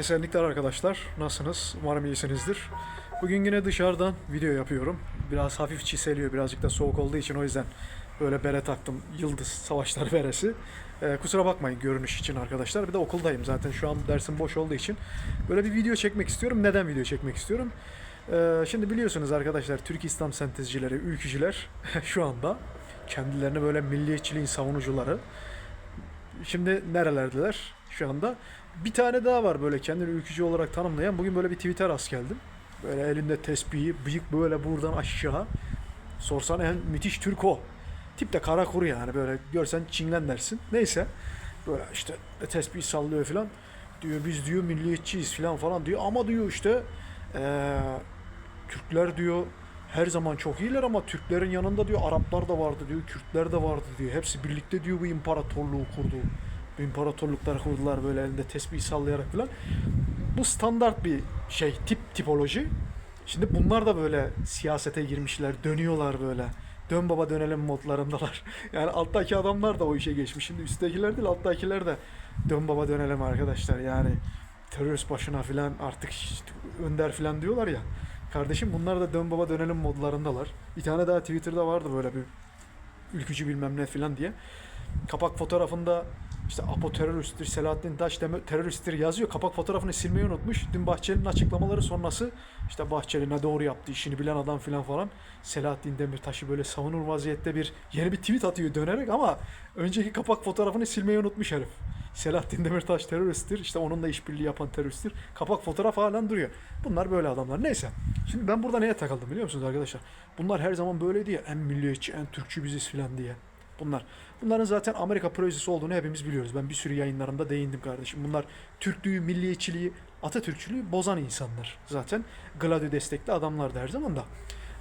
Esenlikler arkadaşlar. Nasılsınız? Umarım iyisinizdir. Bugün yine dışarıdan video yapıyorum. Biraz hafif çiseliyor. Birazcık da soğuk olduğu için o yüzden böyle bere taktım. Yıldız Savaşları beresi. Ee, kusura bakmayın görünüş için arkadaşlar. Bir de okuldayım zaten. Şu an dersim boş olduğu için. Böyle bir video çekmek istiyorum. Neden video çekmek istiyorum? Ee, şimdi biliyorsunuz arkadaşlar Türk İslam sentezcileri, ülkücüler şu anda kendilerini böyle milliyetçiliğin savunucuları. Şimdi nerelerdeler şu anda? Bir tane daha var böyle kendini ülkücü olarak tanımlayan. Bugün böyle bir Twitter rast geldim. Böyle elinde tespihi, bıyık böyle buradan aşağı. Sorsan en müthiş Türk o. Tip de kara kuru yani böyle görsen çinglen dersin. Neyse. Böyle işte tesbih sallıyor falan. Diyor biz diyor milliyetçiyiz falan falan diyor. Ama diyor işte eee, Türkler diyor her zaman çok iyiler ama Türklerin yanında diyor Araplar da vardı diyor, Kürtler de vardı diyor. Hepsi birlikte diyor bu imparatorluğu kurdu. Bu imparatorlukları kurdular böyle elinde tesbih sallayarak falan. Bu standart bir şey, tip tipoloji. Şimdi bunlar da böyle siyasete girmişler, dönüyorlar böyle. Dön baba dönelim modlarındalar. Yani alttaki adamlar da o işe geçmiş. Şimdi üsttekiler değil, alttakiler de dön baba dönelim arkadaşlar. Yani terörist başına filan artık işte önder filan diyorlar ya. Kardeşim bunlar da dön baba dönelim modlarındalar. Bir tane daha Twitter'da vardı böyle bir ülkücü bilmem ne filan diye. Kapak fotoğrafında işte Apo teröristtir, Selahattin Taş teröristtir yazıyor. Kapak fotoğrafını silmeyi unutmuş. Dün Bahçeli'nin açıklamaları sonrası işte Bahçeli ne doğru yaptı, işini bilen adam filan falan. Selahattin Demirtaş'ı böyle savunur vaziyette bir yeni bir tweet atıyor dönerek ama önceki kapak fotoğrafını silmeyi unutmuş herif. Selahattin Demirtaş teröristtir. işte onunla işbirliği yapan teröristtir. Kapak fotoğraf halen duruyor. Bunlar böyle adamlar. Neyse. Şimdi ben burada neye takıldım biliyor musunuz arkadaşlar? Bunlar her zaman böyleydi ya. En milliyetçi, en Türkçü biziz filan diye. Bunlar. Bunların zaten Amerika projesi olduğunu hepimiz biliyoruz. Ben bir sürü yayınlarımda değindim kardeşim. Bunlar Türklüğü, milliyetçiliği, Atatürkçülüğü bozan insanlar. Zaten Gladio destekli adamlardı her zaman da.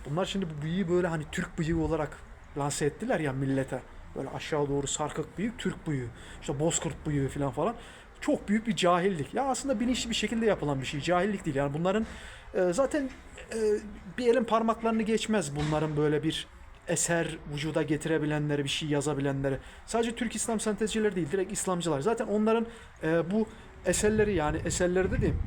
Bunlar şimdi bu bıyığı böyle hani Türk bıyığı olarak lanse ettiler ya millete. Böyle aşağı doğru sarkık bıyık, Türk bıyığı. İşte bozkurt bıyığı falan falan. Çok büyük bir cahillik. Ya aslında bilinçli bir şekilde yapılan bir şey. Cahillik değil. Yani bunların e, zaten e, bir elin parmaklarını geçmez bunların böyle bir eser vücuda getirebilenleri, bir şey yazabilenleri. Sadece Türk İslam sentezcileri değil, direkt İslamcılar. Zaten onların e, bu eserleri yani eserleri dediğim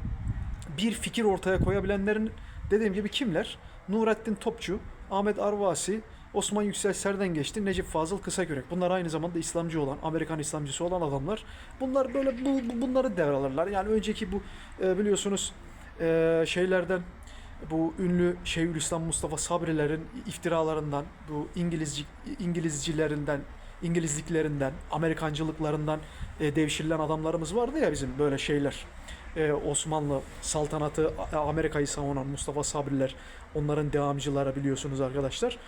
bir fikir ortaya koyabilenlerin dediğim gibi kimler? Nurettin Topçu, Ahmet Arvasi, Osman Yüksel Serden geçti, Necip Fazıl Kısakürek. Bunlar aynı zamanda İslamcı olan, Amerikan İslamcısı olan adamlar. Bunlar böyle bu, bu- bunları devralırlar. Yani önceki bu e, biliyorsunuz e, şeylerden bu ünlü Şeyhülislam Mustafa Sabrilerin iftiralarından, bu İngilizci İngilizcilerinden, İngilizliklerinden, Amerikancılıklarından e, devşirilen adamlarımız vardı ya bizim böyle şeyler. E, Osmanlı saltanatı, Amerika'yı savunan Mustafa Sabriler, onların devamcıları biliyorsunuz arkadaşlar.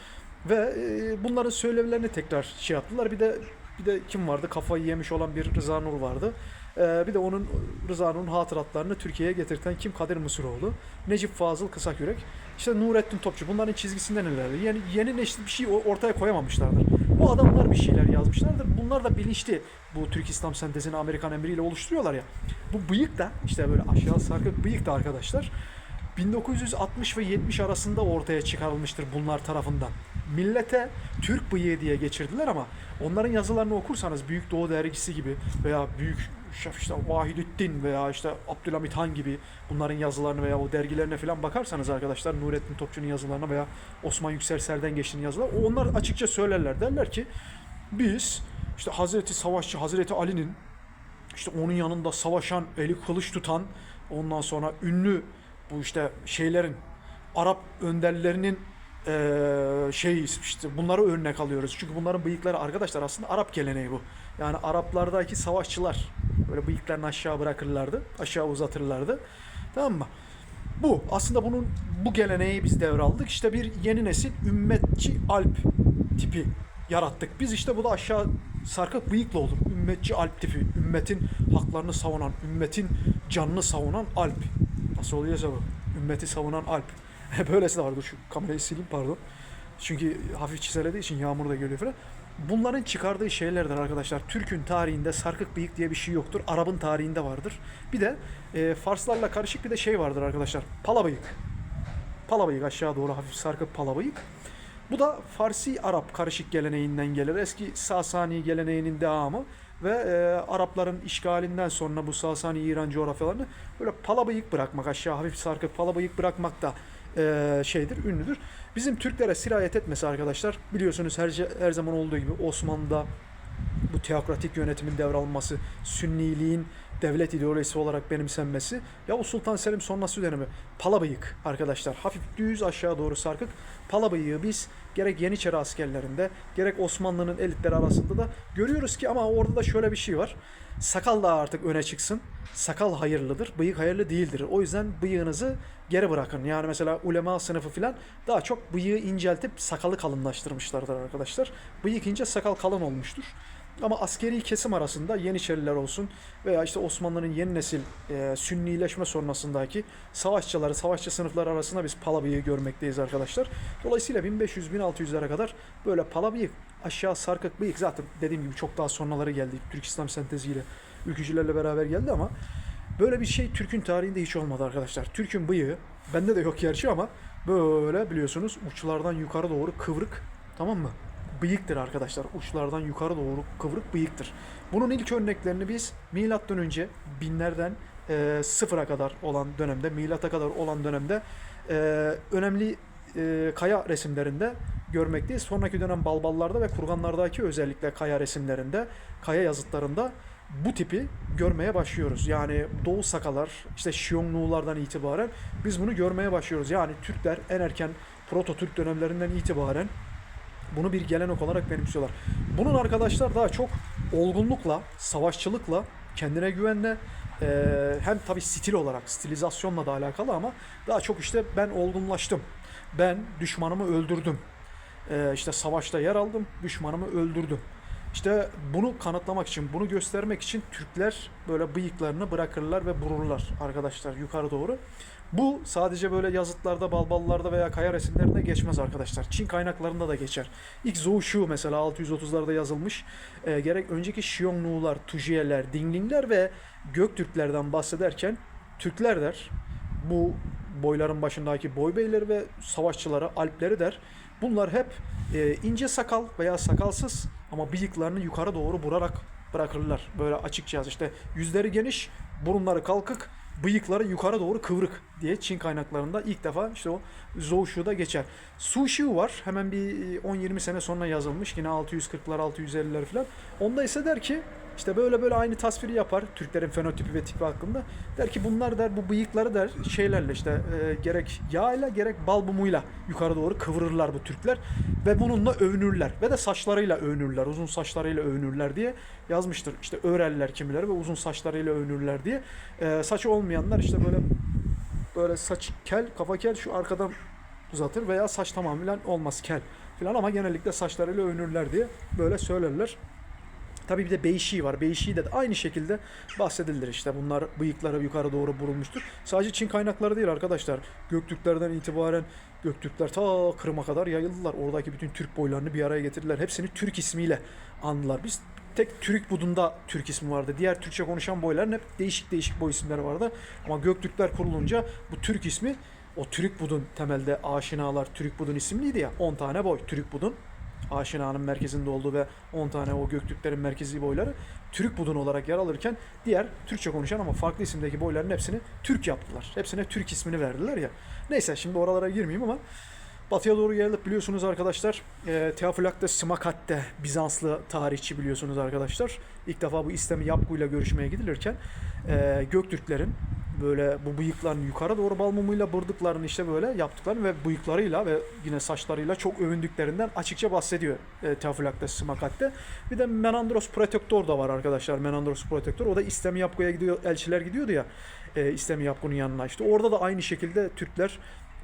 Ve bunların söylevlerini tekrar şey yaptılar. Bir de bir de kim vardı? Kafayı yemiş olan bir Rıza Nur vardı. Bir de onun Rıza Nur'un hatıratlarını Türkiye'ye getirten kim? Kadir Mısıroğlu. Necip Fazıl Kısakürek. İşte Nurettin Topçu. Bunların çizgisinden ilerledi. Yani yeni nesil bir şey ortaya koyamamışlardır. Bu adamlar bir şeyler yazmışlardır. Bunlar da bilinçli. Bu Türk İslam sentezini Amerikan emriyle oluşturuyorlar ya. Bu bıyık da işte böyle aşağı sarkık bıyık da arkadaşlar 1960 ve 70 arasında ortaya çıkarılmıştır bunlar tarafından. Millete Türk bıyığı diye geçirdiler ama onların yazılarını okursanız Büyük Doğu Dergisi gibi veya Büyük işte Vahidettin veya işte Abdülhamit Han gibi bunların yazılarını veya o dergilerine falan bakarsanız arkadaşlar Nurettin Topçu'nun yazılarına veya Osman Yüksel Serden Geçti'nin yazıları onlar açıkça söylerler. Derler ki biz işte Hazreti Savaşçı Hazreti Ali'nin işte onun yanında savaşan, eli kılıç tutan, ondan sonra ünlü bu işte şeylerin Arap önderlerinin eee şey işte bunları örnek alıyoruz. Çünkü bunların bıyıkları arkadaşlar aslında Arap geleneği bu. Yani Araplardaki savaşçılar böyle bıyıklarını aşağı bırakırlardı, aşağı uzatırlardı. Tamam mı? Bu aslında bunun bu geleneği biz devraldık. İşte bir yeni nesil ümmetçi alp tipi yarattık. Biz işte bu da aşağı sarkık bıyıklı olduk. Ümmetçi alp tipi. Ümmetin haklarını savunan, ümmetin canını savunan alp. Nasıl oluyorsa bu. Ümmeti savunan alp. Böylesi de var. Dur şu kamerayı sileyim pardon. Çünkü hafif çizelediği için yağmur da geliyor falan. Bunların çıkardığı şeylerdir arkadaşlar. Türk'ün tarihinde sarkık bıyık diye bir şey yoktur. Arap'ın tarihinde vardır. Bir de e, Farslarla karışık bir de şey vardır arkadaşlar. Pala bıyık. Pala bıyık aşağı doğru hafif sarkık pala bıyık. Bu da Farsi Arap karışık geleneğinden gelir. Eski Sasani geleneğinin devamı. ve e, Arapların işgalinden sonra bu Sasani İran coğrafyalarını böyle pala bıyık bırakmak aşağı hafif sarkıp pala bıyık bırakmak da e, şeydir, ünlüdür. Bizim Türklere sirayet etmesi arkadaşlar biliyorsunuz her, her zaman olduğu gibi Osmanlı'da bu teokratik yönetimin devralması, sünniliğin devlet ideolojisi olarak benimsenmesi Yavuz Sultan Selim sonrası dönemi pala bıyık arkadaşlar. Hafif düz aşağı doğru sarkık pala bıyığı biz gerek Yeniçeri askerlerinde gerek Osmanlı'nın elitleri arasında da görüyoruz ki ama orada da şöyle bir şey var. Sakal da artık öne çıksın. Sakal hayırlıdır, bıyık hayırlı değildir. O yüzden bıyığınızı geri bırakın. Yani mesela ulema sınıfı filan daha çok bıyığı inceltip sakalı kalınlaştırmışlardır arkadaşlar. Bıyık ince sakal kalın olmuştur. Ama askeri kesim arasında Yeniçeriler olsun veya işte Osmanlı'nın yeni nesil e, sünnileşme sonrasındaki savaşçıları, savaşçı sınıflar arasında biz pala bıyığı görmekteyiz arkadaşlar. Dolayısıyla 1500-1600'lere kadar böyle pala bıyık, aşağı sarkık bıyık zaten dediğim gibi çok daha sonraları geldi. Türk İslam senteziyle, ülkücülerle beraber geldi ama böyle bir şey Türk'ün tarihinde hiç olmadı arkadaşlar. Türk'ün bıyığı, bende de yok gerçi ama böyle biliyorsunuz uçlardan yukarı doğru kıvrık tamam mı? Bıyıktır arkadaşlar. Uçlardan yukarı doğru kıvrık bıyıktır. Bunun ilk örneklerini biz milattan önce binlerden e, sıfıra kadar olan dönemde, milata kadar olan dönemde e, önemli e, kaya resimlerinde görmekteyiz. Sonraki dönem balballarda ve kurganlardaki özellikle kaya resimlerinde, kaya yazıtlarında bu tipi görmeye başlıyoruz. Yani Doğu Sakalar, işte Şiyonlulardan itibaren biz bunu görmeye başlıyoruz. Yani Türkler en erken Proto Türk dönemlerinden itibaren bunu bir gelenek olarak benimsiyorlar. Bunun arkadaşlar daha çok olgunlukla, savaşçılıkla, kendine güvenle e, hem tabi stil olarak, stilizasyonla da alakalı ama daha çok işte ben olgunlaştım. Ben düşmanımı öldürdüm. E, işte savaşta yer aldım, düşmanımı öldürdüm. İşte bunu kanıtlamak için, bunu göstermek için Türkler böyle bıyıklarını bırakırlar ve vururlar arkadaşlar yukarı doğru. Bu sadece böyle yazıtlarda, balballarda veya kaya resimlerinde geçmez arkadaşlar. Çin kaynaklarında da geçer. İlk Zhou mesela 630'larda yazılmış. E, gerek önceki Xiongnu'lar, Tujiyeler, Dinglingler ve Göktürklerden bahsederken Türkler der. Bu boyların başındaki boy beyleri ve savaşçıları, Alpleri der. Bunlar hep e, ince sakal veya sakalsız ama bıyıklarını yukarı doğru vurarak bırakırlar. Böyle açıkça işte yüzleri geniş, burunları kalkık, bıyıkları yukarı doğru kıvrık diye Çin kaynaklarında ilk defa işte o Zhou geçer. Su Xiu var. Hemen bir 10-20 sene sonra yazılmış. Yine 640'lar 650'ler falan. Onda ise der ki işte böyle böyle aynı tasviri yapar Türklerin fenotipi ve tipi hakkında. Der ki bunlar der bu bıyıkları der şeylerle işte e, gerek yağ ile gerek bal mumuyla yukarı doğru kıvırırlar bu Türkler ve bununla övünürler ve de saçlarıyla övünürler. Uzun saçlarıyla övünürler diye yazmıştır. İşte öğreller kimileri ve uzun saçlarıyla övünürler diye. E, saçı olmayanlar işte böyle böyle saç kel, kafa kel şu arkadan uzatır veya saç tamamen olmaz kel falan ama genellikle saçlarıyla övünürler diye böyle söylerler. Tabii bir de Beyşi var. Beyşi de aynı şekilde bahsedilir işte. Bunlar bıyıkları yukarı doğru vurulmuştur. Sadece Çin kaynakları değil arkadaşlar. Göktürklerden itibaren Göktürkler ta Kırım'a kadar yayıldılar. Oradaki bütün Türk boylarını bir araya getirdiler. Hepsini Türk ismiyle andılar. Biz tek Türk Budun'da Türk ismi vardı. Diğer Türkçe konuşan boyların hep değişik değişik boy isimleri vardı. Ama Göktürkler kurulunca bu Türk ismi o Türk Budun temelde aşinalar Türk Budun isimliydi ya 10 tane boy Türk Budun Aşina'nın merkezinde olduğu ve 10 tane o Göktürklerin merkezi boyları Türk budun olarak yer alırken diğer Türkçe konuşan ama farklı isimdeki boyların hepsini Türk yaptılar. Hepsine Türk ismini verdiler ya. Neyse şimdi oralara girmeyeyim ama Batıya doğru gelip biliyorsunuz arkadaşlar e, Teofilakta Smakatte Bizanslı tarihçi biliyorsunuz arkadaşlar. İlk defa bu İslami Yapgu'yla görüşmeye gidilirken e, Göktürklerin böyle bu bıyıklarını yukarı doğru bal mumuyla bırdıklarını işte böyle yaptıklarını ve bıyıklarıyla ve yine saçlarıyla çok övündüklerinden açıkça bahsediyor e, Teofilakta Smakatte. Bir de Menandros Protektor da var arkadaşlar. Menandros Protektor. O da İslami Yapgu'ya gidiyor, elçiler gidiyordu ya e, İslami Yapgu'nun yanına işte. Orada da aynı şekilde Türkler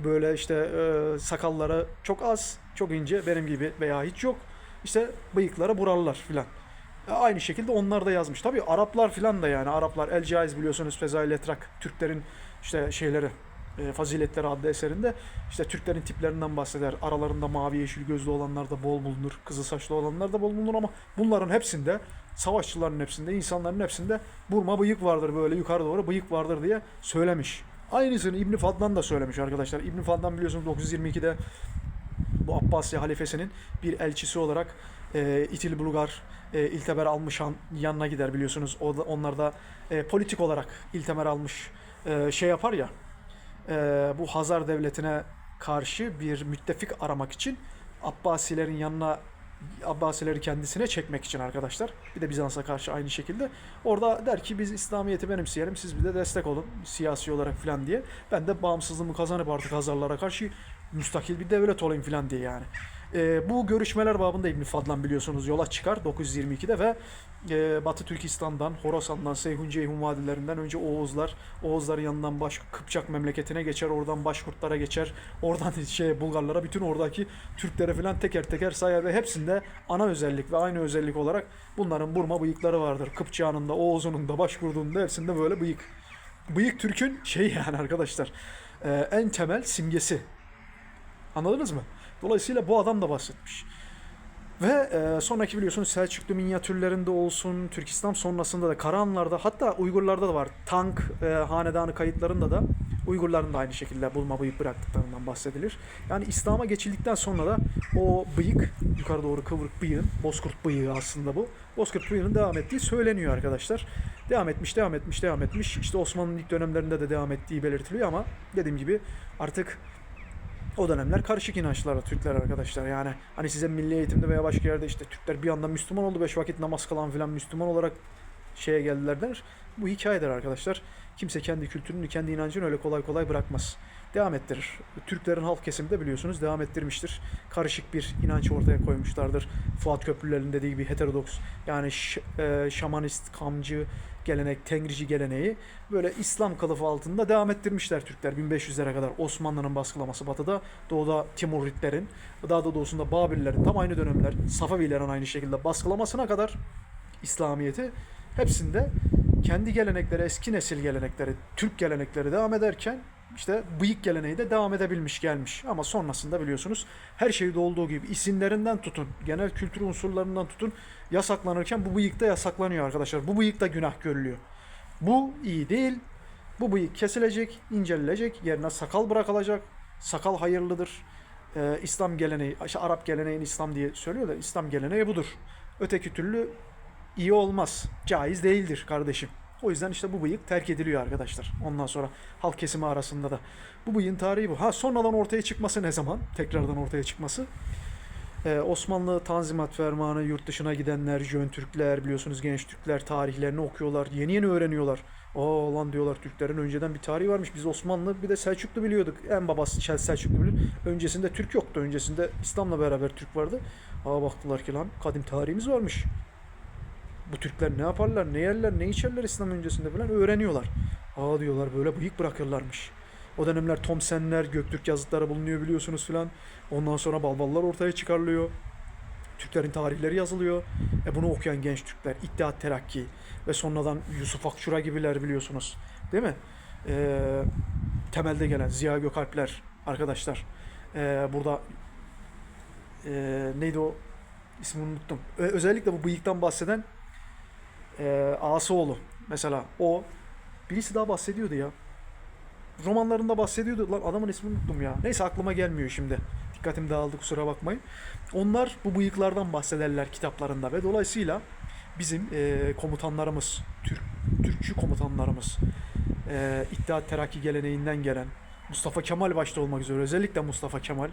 böyle işte e, sakalları çok az, çok ince benim gibi veya hiç yok. İşte bıyıklara burarlar filan. E, aynı şekilde onlar da yazmış. Tabii Araplar filan da yani Araplar El Caiz biliyorsunuz Fezail Etrak Türklerin işte şeyleri e, Faziletleri adlı eserinde işte Türklerin tiplerinden bahseder. Aralarında mavi yeşil gözlü olanlar da bol bulunur. Kızıl saçlı olanlar da bol bulunur ama bunların hepsinde savaşçıların hepsinde, insanların hepsinde burma bıyık vardır böyle yukarı doğru bıyık vardır diye söylemiş. Aynısını İbn Fadlan da söylemiş arkadaşlar. İbn Fadlan biliyorsunuz 922'de bu Abbasi halifesinin bir elçisi olarak e, İtil Bulgar e, iltemer almış han yanına gider biliyorsunuz. O da, onlar da e, politik olarak iltemer almış e, şey yapar ya. e, bu Hazar devletine karşı bir müttefik aramak için Abbasilerin yanına Abbasileri kendisine çekmek için arkadaşlar. Bir de Bizans'a karşı aynı şekilde. Orada der ki biz İslamiyet'i benimseyelim siz bir de destek olun siyasi olarak falan diye. Ben de bağımsızlığımı kazanıp artık Hazarlara karşı müstakil bir devlet olayım falan diye yani. Ee, bu görüşmeler babında İbn Fadlan biliyorsunuz yola çıkar 922'de ve e, Batı Türkistan'dan, Horasan'dan, Seyhun Ceyhun vadilerinden önce Oğuzlar, Oğuzların yanından baş Kıpçak memleketine geçer, oradan Başkurtlara geçer, oradan şey Bulgarlara, bütün oradaki Türklere falan teker teker sayar ve hepsinde ana özellik ve aynı özellik olarak bunların burma bıyıkları vardır. Kıpçağının da, Oğuz'unun da, Başkurt'un da hepsinde böyle bıyık. Bıyık Türk'ün şey yani arkadaşlar e, en temel simgesi. Anladınız mı? Dolayısıyla bu adam da bahsetmiş. Ve e, sonraki biliyorsunuz Selçuklu minyatürlerinde olsun, Türk İslam sonrasında da Karahanlar'da hatta Uygurlarda da var. Tank e, hanedanı kayıtlarında da Uygurların da aynı şekilde bulma bıyık bıraktıklarından bahsedilir. Yani İslam'a geçildikten sonra da o bıyık, yukarı doğru kıvrık bıyığın, bozkurt bıyığı aslında bu. Bozkurt bıyığının devam ettiği söyleniyor arkadaşlar. Devam etmiş, devam etmiş, devam etmiş. İşte Osmanlı'nın ilk dönemlerinde de devam ettiği belirtiliyor ama dediğim gibi artık o dönemler karışık inançlara Türkler arkadaşlar. Yani hani size milli eğitimde veya başka yerde işte Türkler bir anda Müslüman oldu. Beş vakit namaz kılan filan Müslüman olarak şeye geldiler denir. Bu hikayedir arkadaşlar. Kimse kendi kültürünü, kendi inancını öyle kolay kolay bırakmaz. Devam ettirir. Türklerin halk kesimi de biliyorsunuz devam ettirmiştir. Karışık bir inanç ortaya koymuşlardır. Fuat Köprülüler'in dediği gibi heterodoks yani e, şamanist, kamcı gelenek, tengrici geleneği böyle İslam kılıfı altında devam ettirmişler Türkler 1500'lere kadar. Osmanlı'nın baskılaması batıda, doğuda Timuritlerin, daha da doğusunda Babillerin tam aynı dönemler, Safavilerin aynı şekilde baskılamasına kadar İslamiyeti hepsinde kendi gelenekleri, eski nesil gelenekleri, Türk gelenekleri devam ederken işte bıyık geleneği de devam edebilmiş gelmiş. Ama sonrasında biliyorsunuz her şeyde olduğu gibi isimlerinden tutun, genel kültür unsurlarından tutun yasaklanırken bu bıyık da yasaklanıyor arkadaşlar. Bu bıyık da günah görülüyor. Bu iyi değil. Bu bıyık kesilecek, incelilecek, yerine sakal bırakılacak. Sakal hayırlıdır. Ee, İslam geleneği, Arap geleneğin İslam diye söylüyor da İslam geleneği budur. Öteki türlü iyi olmaz. Caiz değildir kardeşim. O yüzden işte bu bıyık terk ediliyor arkadaşlar. Ondan sonra halk kesimi arasında da. Bu bıyığın tarihi bu. Ha sonradan ortaya çıkması ne zaman? Tekrardan ortaya çıkması. Ee, Osmanlı Tanzimat Fermanı, yurt dışına gidenler, Jön Türkler, biliyorsunuz genç Türkler tarihlerini okuyorlar. Yeni yeni öğreniyorlar. Aa lan diyorlar Türklerin önceden bir tarihi varmış. Biz Osmanlı bir de Selçuklu biliyorduk. En babası Selçuklu bilir. Öncesinde Türk yoktu. Öncesinde İslam'la beraber Türk vardı. Aa baktılar ki lan kadim tarihimiz varmış. Bu Türkler ne yaparlar, ne yerler, ne içerler İslam öncesinde falan öğreniyorlar. Aa diyorlar böyle bıyık bırakırlarmış. O dönemler Thomsenler, Göktürk yazıtları bulunuyor biliyorsunuz filan. Ondan sonra balballar ortaya çıkarılıyor. Türklerin tarihleri yazılıyor. E bunu okuyan genç Türkler, İttihat Terakki ve sonradan Yusuf Akçura gibiler biliyorsunuz. Değil mi? Ee, temelde gelen Ziya Gökalpler arkadaşlar. Ee, burada ee, neydi o? İsmini unuttum. Özellikle bu bıyıktan bahseden ee, Asıoğlu mesela o birisi daha bahsediyordu ya. Romanlarında bahsediyordu. Lan adamın ismini unuttum ya. Neyse aklıma gelmiyor şimdi. Dikkatim dağıldı kusura bakmayın. Onlar bu bıyıklardan bahsederler kitaplarında ve dolayısıyla bizim e, komutanlarımız, Türk, Türkçü komutanlarımız, e, İttihat Terakki geleneğinden gelen Mustafa Kemal başta olmak üzere özellikle Mustafa Kemal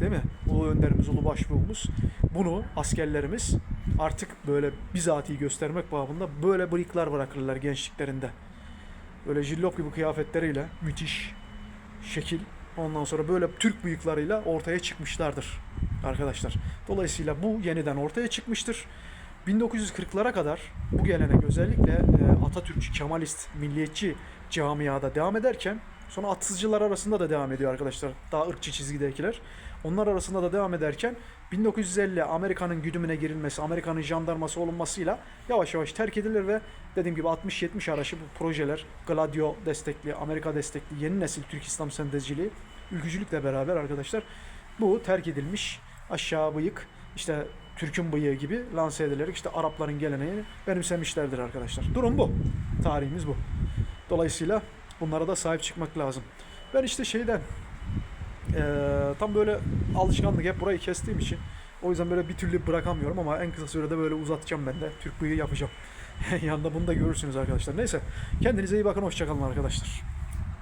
değil mi? Ulu önderimiz, ulu başbuğumuz bunu askerlerimiz artık böyle bizatihi göstermek babında böyle bıyıklar bırakırlar gençliklerinde. Böyle jillop gibi kıyafetleriyle müthiş şekil ondan sonra böyle Türk bıyıklarıyla ortaya çıkmışlardır arkadaşlar. Dolayısıyla bu yeniden ortaya çıkmıştır. 1940'lara kadar bu gelenek özellikle e, Atatürkçü, Kemalist, milliyetçi camiada devam ederken sonra atsızcılar arasında da devam ediyor arkadaşlar. Daha ırkçı çizgidekiler. Onlar arasında da devam ederken 1950 Amerika'nın güdümüne girilmesi, Amerika'nın jandarması olunmasıyla yavaş yavaş terk edilir ve dediğim gibi 60-70 araşı bu projeler Gladio destekli, Amerika destekli yeni nesil Türk İslam sentezciliği ülkücülükle beraber arkadaşlar bu terk edilmiş aşağı bıyık işte Türk'ün bıyığı gibi lanse edilerek işte Arapların geleneğini benimsemişlerdir arkadaşlar. Durum bu. Tarihimiz bu. Dolayısıyla bunlara da sahip çıkmak lazım. Ben işte şeyden eee, tam böyle alışkanlık hep burayı kestiğim için O yüzden böyle bir türlü bırakamıyorum ama en kısa sürede böyle uzatacağım ben de. Türk bıyığı yapacağım. Yanında bunu da görürsünüz arkadaşlar. Neyse kendinize iyi bakın. Hoşçakalın arkadaşlar.